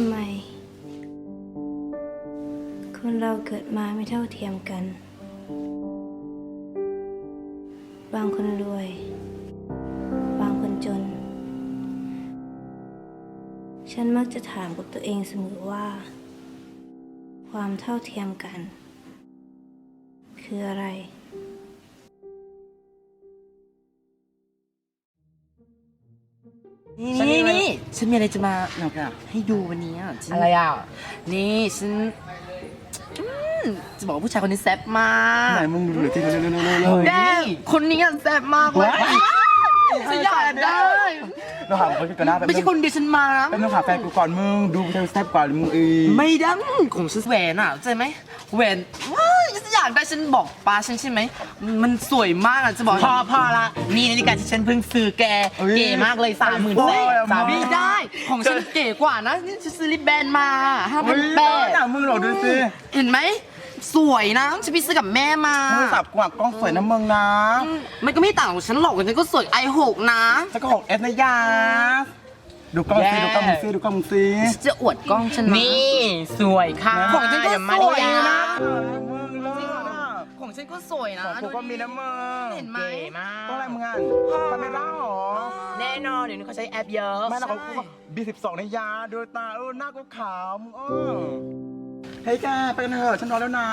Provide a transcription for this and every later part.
ำไม คนเราเกิดมาไม่เท่าเทียมกัน บางคนรวย บางคนจน ฉันมักจะถามกับตัวเองเสมอว่า ความเท่าเทียมกัน คืออะไร นี่นี่ฉันมีอะไรจะมาแบบให้ดูวันนี้อะฉันอะไรอะนี่ฉันอืมจะบอกว่าผู้ชายคนนี้แซ่บมากไหนมึงดูหน่อยที่เร็วๆๆๆๆแดงคนนี้อะแซ่บมากเลยว้าย ฉันอยากได้เราหาคนกันหน้าแบบไม่ใช่คนเดียวฉันมานะเป็นต้องหาแฟนกูก่อนมึงดูเธอแซ่บกว่ามึงอีกไม่ดังของฉันแหวนอะเข้าใจไหมแหวนว้ายฉัน อยากได้ฉันบอกป้าฉันใช่ไหม มันสวยมากอะจะบอกพอพอละนี่นาฬิกาที่ฉันเพิ่งซื้อแก เก๋มากเลยสามหมื่นแสนสามหไม่มื่นได้ ของฉันเก๋กว่านะนี่ฉันซื้อลิปแบนด์มาห้าพัเฮ้นยแปดน่ะมึงหลอกดูสิเห็นไหมสวยนะฉันไปซื้อกับแม่มามึงสับกว่ากล้องสวยนะมึงนะอืมมันก็ไม่ต่างของฉันหรอกฉันก็สวยไอหกนะแล้วก็ของเอสนะยาดูกล้องสิดูกล้องมึงสิดูกล้องมึงสิฉันจะอวดกล้องฉันนะนี่ สวยค่ะของฉันก็อย่ามาสวยดินะมึงเลิศ ของฉันก็สวยนะของกูก็มีนะมึงเห็นไหม เก๋มากก็อะไรมึงอะทำไมได้หรอ แน่นอนเดี๋ยวนี้เขาใช้แอปเยอะไม่นะของกูบีสิบสองในยาดูตาเออหน้ากูขาวมึงเออเฮ้ยแกไปกันเถอะฉันนอนแล้วนะ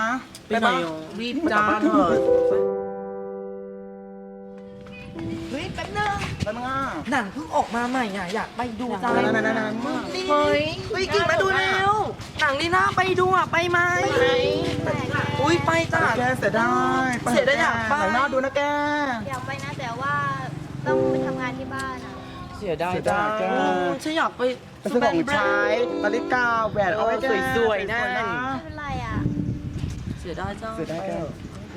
ไปไหนปะอะรีบจ้าเถอะ นึงไปมึงอะหนังเพิ่งออกมาใหม่อะอยากไปดูจังไหนๆๆๆๆมึงเฮ้ยเฮ้ยกิ่งมาดูเร็วหนังนี่น่าไปดูอะไปไหมอุ้ยไปจ้ะแกเสียดายไปเสียดายอยากไปหนังหน้าดูนะแกอยากไปนะแต่ว่าต้องไปทำงานที่บ้านอะเสียดายเสียดายแกอืมฉันอยากไปไปซื้อของใช้นาฬิกาแหวนเอาไว้แกสวยๆนะไม่เป็นไรอะเสียดายจังเสียดายแก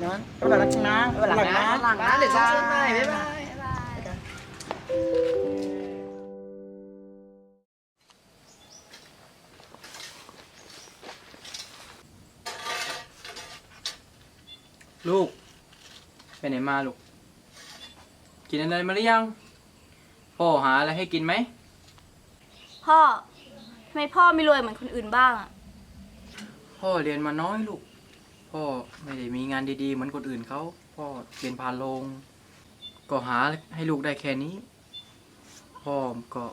งั้นก็แบบนั้นนะวันหลังนะหลังนะเดี๋ยวฉันเชิญใหม่บ๊ายบายบ๊ายบาย ลูก ไปไหนมาลูก กินอะไรมาหรือยัง พ่อหาอะไรให้กินไหม พ่อทำไมพ่อไม่รวยเหมือนคนอื่นบ้างอะพ่อเรียนมาน้อยลูก พ่อไม่ได้มีงานดีๆ เหมือนคนอื่นเขา พ่อเรียนพานโรง ก็หาให้ลูกได้แค่นี้ พ่อก็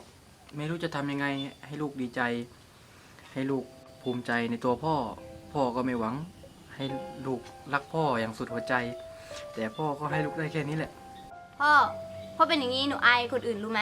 ไม่รู้จะทำยังไงให้ลูกดีใจ ให้ลูกภูมิใจในตัวพ่อ พ่อก็ไม่หวังให้ลูกรักพ่ออย่างสุดหัวใจ แต่พ่อก็ให้ลูกได้แค่นี้แหละ พ่อ พ่อเป็นอย่างนี้หนูอายคนอื่นรู้ไหม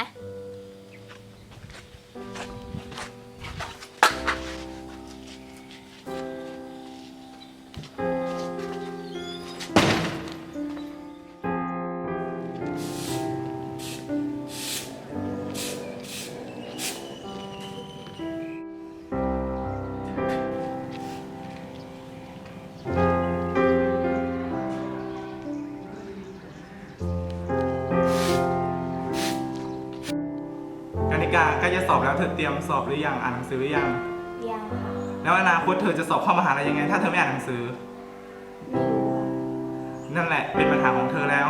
ใกล้จะสอบแล้วเธอเตรียมสอบหรือยังอ่านหนังสือหรือยัง ยังค่ะแล้วอนาคตเธอจะสอบเข้ามหาลัยยังไง ถ้าเธอไม่อ่านหนังสือ ไม่รู้อะนั่นแหละเป็นปัญหาของเธอแล้ว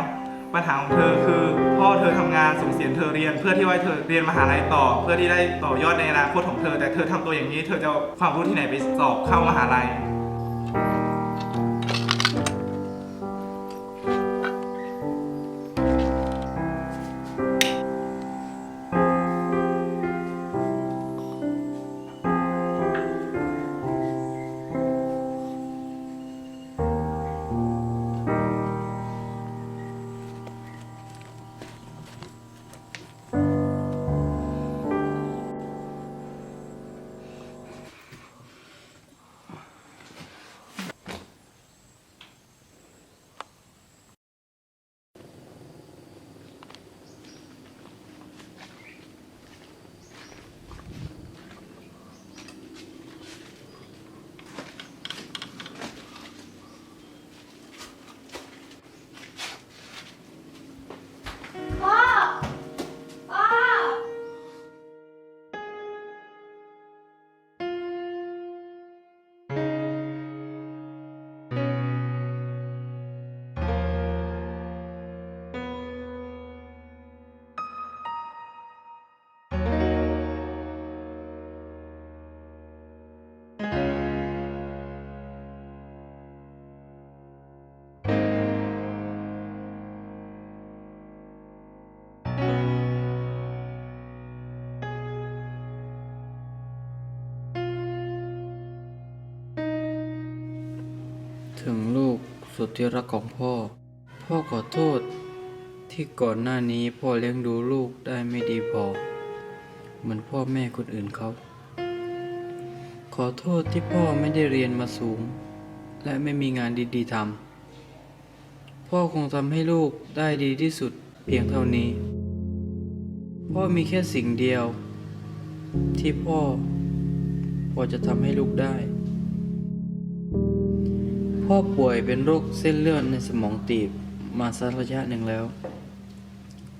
ปัญหาของเธอคือพ่อเธอทำงานส่งเสียเธอเรียน เพื่อที่ว่าเธอเรียนมหาลัยต่อ เพื่อที่ได้ต่อยอดในอนาคตของเธอ แต่เธอทำตัวอย่างนี้ เธอจะเอาความรู้ที่ไหนไปสอบเข้ามหาลัยึงลูกสุดที่รักของพ่อ พ่อขอโทษ ที่ก่อนหน้านี้พ่อเลี้ยงดูลูกได้ไม่ดีพอ เหมือนพ่อแม่คนอื่นเขา ขอโทษที่พ่อไม่ได้เรียนมาสูง และไม่มีงานดีๆทำพ่อคงทำให้ลูกได้ดีที่สุดเพียงเท่านี้ พ่อมีแค่สิ่งเดียว ที่พ่อพอจะทำให้ลูกได้ พ่อป่วยเป็นโรคเส้นเลือดในสมองตีบมาสักระยะหนึ่งแล้ว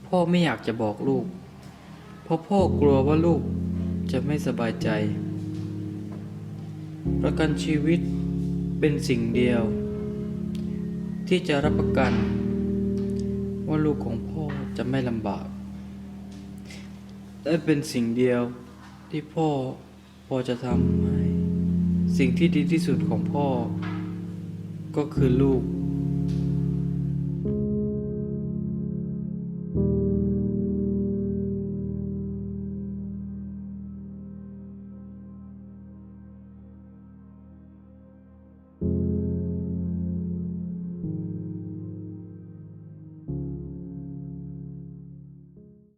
พ่อไม่อยากจะบอกลูก เพราะพ่อกลัวว่าลูกจะไม่สบายใจ ประกันชีวิตเป็นสิ่งเดียว ที่จะรับประกัน ว่าลูกของพ่อจะไม่ลำบาก และเป็นสิ่งเดียวที่พ่อพอจะทำให้สิ่งที่ดีที่สุดของพ่อ ก็คือลูก